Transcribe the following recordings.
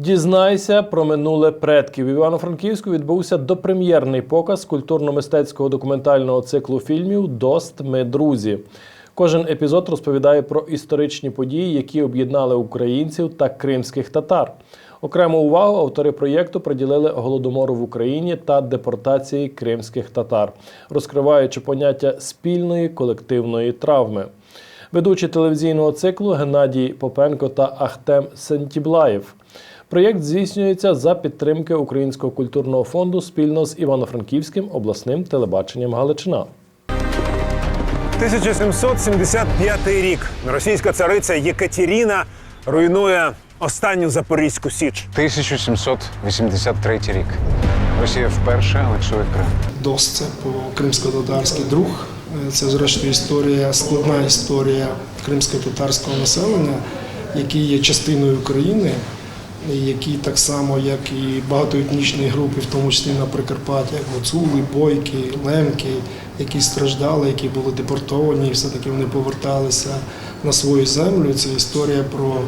Дізнайся про минуле предків. В Івано-Франківську відбувся допрем'єрний показ культурно-мистецького документального циклу фільмів Дост ми друзі. Кожен епізод розповідає про історичні події, які об'єднали українців та кримських татар. Окрему увагу автори проєкту приділили голодомору в Україні та депортації кримських татар, розкриваючи поняття спільної колективної травми. Ведучі телевізійного циклу Геннадій Попенко та Ахтем Сентіблаєв. Проєкт здійснюється за підтримки Українського культурного фонду спільно з Івано-Франківським обласним телебаченням Галичина. 1775 рік. Російська цариця Єкатеріна руйнує останню Запорізьку Січ. 1783 рік. Росія вперше анексує Крим. ДОС це по-кримсько-татарський друг. Це, зрештою, історія, складна історія кримсько-татарського населення, які є частиною України, які так само, як і багатоетнічні групи, в тому числі на Прикарпатті, як Гуцули, Бойки, Лемки, які страждали, які були депортовані, і все-таки вони поверталися на свою землю. Це історія про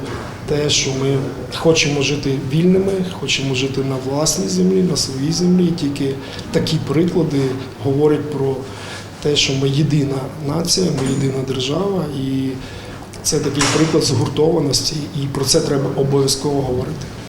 те, що ми хочемо жити вільними, хочемо жити на власній землі, на своїй землі. Тільки такі приклади говорять про те, що ми єдина нація, ми єдина держава, і це такий приклад згуртованості, і про це треба обов'язково говорити.